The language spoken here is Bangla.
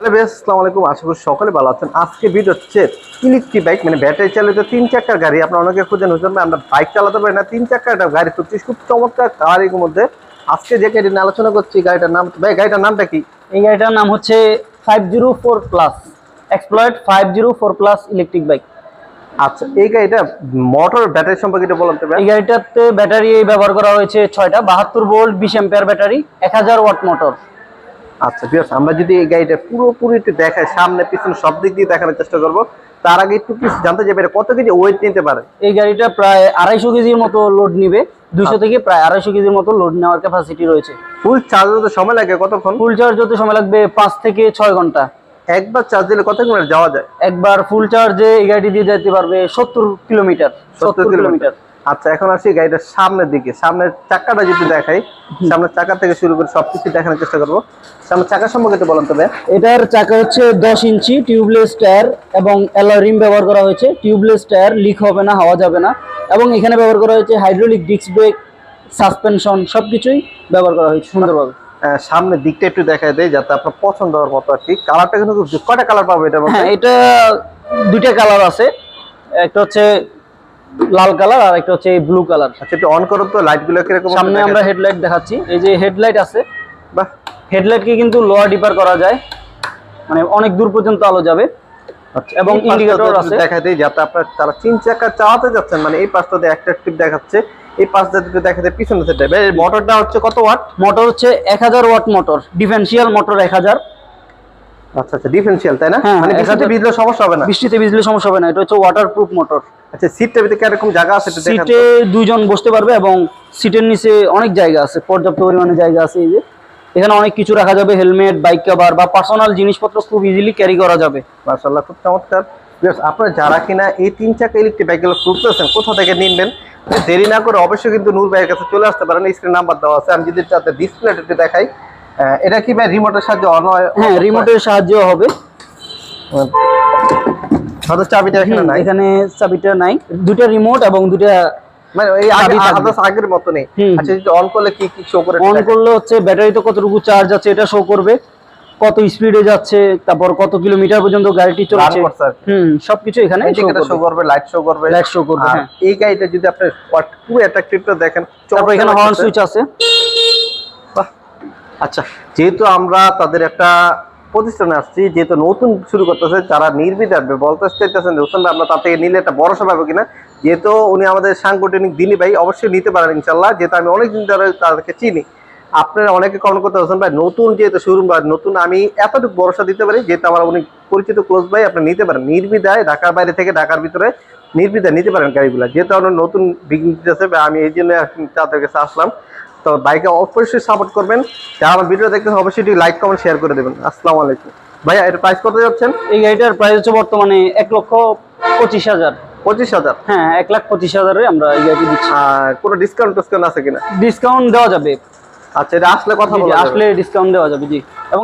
হ্যালো বেশ আসসালামু আলাইকুম। আশা করি সকলে ভালো আছেন। আজকে ভিডিও হচ্ছে ইলেকট্রিক বাইক মানে ব্যাটারি চালিত তিন চাকার গাড়ি। আপনার অনেকে খুঁজেন হচ্ছেন আমরা বাইক চালাতে পারি না। তিন চাকার একটা গাড়ি খুঁজছি খুব চমৎকার গাড়ির মধ্যে। আজকে যে গাড়ি নিয়ে আলোচনা করছি গাড়িটার নাম ভাই গাড়িটার নামটা কি? এই গাড়িটার নাম হচ্ছে five zero four plus exploit five zero four plus electric bike আচ্ছা এই গাড়িটা মোটর ব্যাটারি সম্পর্কে একটু বলতে এই গাড়িটাতে ব্যাটারি ব্যবহার করা হয়েছে ছয়টা বাহাত্তর ভোল্ট বিশ এম্পিয়ার ব্যাটারি এক হাজার ওয়াট মোটর আচ্ছা আছে। আমরা যদি এই গাড়িটা পুরোপুরি একটু দেখাই সামনে পিছনে সব দিক দিয়ে দেখানোর চেষ্টা করব। তার আগে একটু কিছু জানতে চাই কত কেজি ওয়েট নিতে পারে? এই গাড়িটা প্রায় আড়াইশো কেজির মতো লোড নিবে। দুশো থেকে প্রায় আড়াইশো কেজির মতো লোড নেওয়ার ক্যাপাসিটি রয়েছে। ফুল চার্জ হতে সময় লাগে কতক্ষণ? ফুল চার্জ হতে সময় লাগবে পাঁচ থেকে ছয় ঘণ্টা। একবার চার্জ দিলে কত কিলোমিটার যাওয়া যায়? একবার ফুল চার্জে এই গাড়িটি দিয়ে যেতে পারবে সত্তর কিলোমিটার। সত্তর কিলোমিটার। আচ্ছা এখন আসি গাড়িটার সামনের দিকে। সামনের চাকাটা যদি দেখাই সামনের চাকা থেকে শুরু করে সবকিছু দেখানোর চেষ্টা করব। সামনের চাকা সম্পর্কে একটু বলেন তবে এটার চাকা হচ্ছে দশ ইঞ্চি টিউবলেস টায়ার এবং অ্যালয় রিম ব্যবহার করা হয়েছে। টিউবলেস টায়ার লিক হবে না হাওয়া যাবে না। এবং এখানে ব্যবহার করা হয়েছে হাইড্রোলিক ডিস্ক ব্রেক সাসপেনশন সবকিছুই ব্যবহার করা হয়েছে। সুন্দরভাবে আহ, সামনের দিকটা একটু দেখা দেয় যাতে আপনার পছন্দ হওয়ার মতো আর কি। কালারটা কিন্তু কয়টা কালার পাবো এটা হ্যাঁ এটা দুইটা কালার আছে। একটা হচ্ছে লাল কালার আর একটা হচ্ছে ব্লু কালার। আচ্ছা একটু অন করো তো লাইটগুলো কীরকম সামনে আমরা হেডলাইট দেখাচ্ছি। এই যে হেডলাইট আছে বাহ। হেডলাইটকে কিন্তু লোয়ার ডিপার করা যায়। মানে অনেক দূর পর্যন্ত আলো যাবে। আচ্ছা, এবং এই পাশটা আছে। দেখাই দেয় যাতে আপনার তারা তিন চাকা চালাতে যাচ্ছেন মানে এই পাশটাতে অ্যাট্রাকটিভ দেখাচ্ছে এই পাশটা যদি দেখা যায় পিছনে সেটা মোটরটা হচ্ছে কত ওয়াট মোটর হচ্ছে এক হাজার ওয়াট মোটর ডিফেন্সিয়াল মোটর এক হাজার। আচ্ছা আচ্ছা ডিফারেন্সিয়াল তাই না? হ্যাঁ, মানে বৃষ্টিতে ভিজলে সমস্যা হবে না? বৃষ্টিতে ভিজলে সমস্যা হবে না এটা হচ্ছে ওয়াটারপ্রুফ মোটর আচ্ছা সিটটার ভিতরে কীরকম জায়গা আছে? একটু দেখান। সিটে দুইজন বসতে পারবে এবং সিটের নিচে অনেক জায়গা আছে পর্যাপ্ত পরিমাণে জায়গা আছে এই যে। এখানে অনেক কিছু রাখা যাবে হেলমেট বাইক কভার বা পার্সোনাল জিনিসপত্র খুব ইজিলি ক্যারি করা যাবে। মার্শাল্লাহ খুব চমৎকার। আপনারা যারা কিনা এই তিন চাকা ইলেকট্রিক বাইকগুলো খুঁজতেছেন কোথা থেকে নিনবেন? দেরি না করে অবশ্যই কিন্তু নূর ভাইয়ের কাছে চলে আসতে পারেন স্ক্রিন নাম্বার দেওয়া আছে। আমি যদি তাতে ডিসপ্লে দেখাই। এটা কি ভাই রিমোটের সাহায্যে অন হ্যাঁ? রিমোটের সাহায্যে হবে। হয়তো চাবিটা এখানে নাই? এখানে চাবিটা নাই। দুটা রিমোট এবং দুটা মানে আগের মতো নেই আচ্ছা অন করলে কি কি শো করে অন করলে হচ্ছে ব্যাটারিতে কতটুকু চার্জ আছে এটা শো করবে। কত স্পিডে যাচ্ছে তারপর কত কিলোমিটার পর্যন্ত গাড়িটি চলছে। হুম সবকিছু এখানে শো করবে। লাইট শো করবে। Light show করবে, হ্যাঁ। এই গাড়িটা যদি আপনি পুরো অ্যাট্রাকটিভটা দেখেন তারপর এখানে হর্ন সুইচ আছে। বাহ। আচ্ছা যেহেতু আমরা তাদের একটা প্রতিষ্ঠানে আসছি, যেহেতু নতুন শুরু করতেছে, যারা নির্বিধাবে বলতে চাইতেছেন হোসেন আমরা তার থেকে নিলে একটা ভরসা পাবো কিনা? যেহেতু উনি আমাদের সাংগঠনিক দিনী ভাই, অবশ্যই নিতে পারেন ইনশাল্লাহ যেহেতু আমি অনেকদিন ধরে তাদেরকে চিনি, আপনারা অনেকে কমেন্ট করতে হোসেন ভাই, নতুন যেহেতু শোরুম বা নতুন আমি এতটুকু ভরসা দিতে পারি, যেহেতু আমার উনি পরিচিত ক্লোজ ভাই, আপনি নিতে পারেন। নির্বিধায় ঢাকার বাইরে থেকে ঢাকার ভিতরে নির্বিধায় নিতে পারেন গাড়িগুলো। যেহেতু আমরা নতুন বিজনেস আছে বা আমি এই জন্য তাদের কাছে আসলাম। তো বাইকে অবশ্যই সাপোর্ট করবেন। যারা আমার ভিডিও দেখতেছেন অবশ্যই লাইক কমেন্ট শেয়ার করে দেবেন। আসসালামু আলাইকুম। ভাইয়া এর প্রাইস কত যাচ্ছেন? এই গাড়িটার প্রাইস হচ্ছে বর্তমানে এক লক্ষ পঁচিশ হাজার। পঁচিশ হাজার? হ্যাঁ এক লাখ পঁচিশ হাজারে আমরা এই গাড়িটি দিচ্ছি। আর কোনো ডিসকাউন্ট টিসকাউন্ট আছে কিনা? ডিসকাউন্ট দেওয়া যাবে। আচ্ছা এটা আসলে কথা আসলে ডিসকাউন্ট দেওয়া যাবে জি। এবং